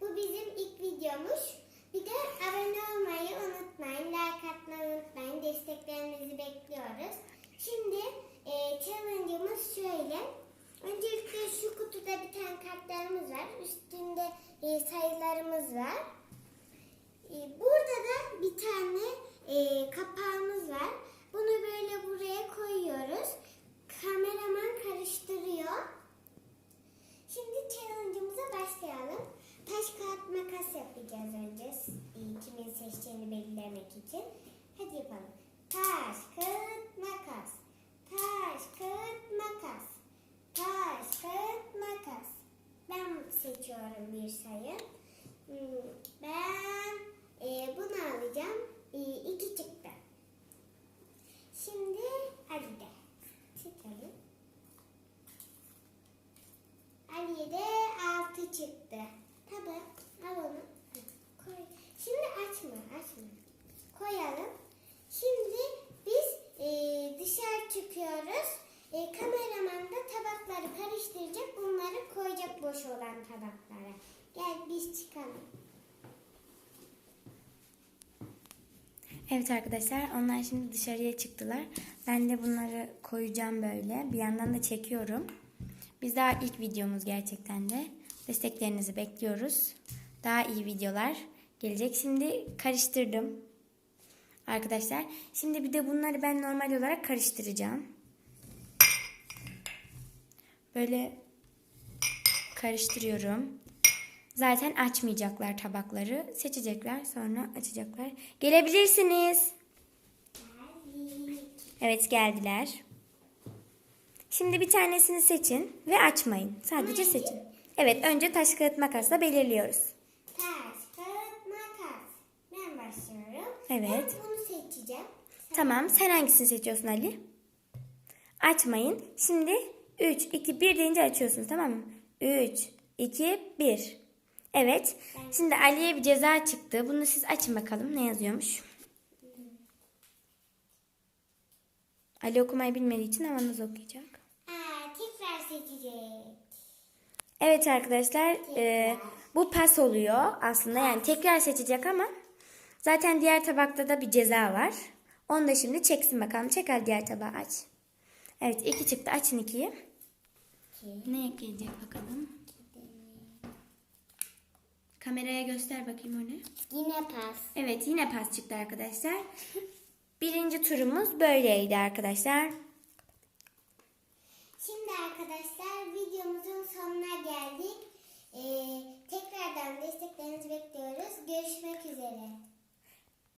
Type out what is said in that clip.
Bu bizim ilk videomuz. Makas yapacağız önce. e, Kimin seçeceğini belirlemek için. Hadi yapalım. Taş kağıt makas. Taş kağıt makas. Taş kağıt makas. Ben seçiyorum bir sayı. Hmm, Ben e, bunu alacağım. E, iki çıktı. Şimdi Ali de. Seçelim. Ali'ye de altı çıktı. Tabi al onu. Koy. Şimdi açma açma. Koyalım. Şimdi biz e, dışarı çıkıyoruz. E, kameraman da tabakları karıştıracak. Bunları koyacak boş olan tabaklara. Gel biz çıkalım. Evet arkadaşlar onlar şimdi dışarıya çıktılar. Ben de bunları koyacağım böyle. Bir yandan da çekiyorum. Biz daha ilk videomuz gerçekten de. Desteklerinizi bekliyoruz. Daha iyi videolar gelecek. Şimdi karıştırdım. Arkadaşlar. Şimdi bir de bunları ben normal olarak karıştıracağım. Böyle karıştırıyorum. Zaten açmayacaklar tabakları. Seçecekler sonra açacaklar. Gelebilirsiniz. Evet geldiler. Şimdi bir tanesini seçin ve açmayın. Sadece seçin. Evet önce taş kağıt makasla belirliyoruz. Taş, kağıt, makas. Ben başlıyorum. Evet. Ben bunu seçeceğim. Tamam sen hangisini seçiyorsun Ali? Açmayın. Şimdi 3, 2, 1 deyince açıyorsunuz tamam mı? 3, 2, 1. Evet. Şimdi Ali'ye bir ceza çıktı. Bunu siz açın bakalım ne yazıyormuş. Ali okumayı bilmediği için havanız okuyacak. Aa, tekrar seçecek. Evet arkadaşlar e, bu pas oluyor aslında yani tekrar seçecek ama zaten diğer tabakta da bir ceza var. Onu da şimdi çeksin bakalım. Çek hadi diğer tabağı aç. Evet iki çıktı açın ikiyi. İki. Ne gelecek bakalım. Kameraya göster bakayım onu. Yine pas. Evet yine pas çıktı arkadaşlar. Birinci turumuz böyleydi arkadaşlar. Şimdi arkadaşlar videomuzun sonuna geldik.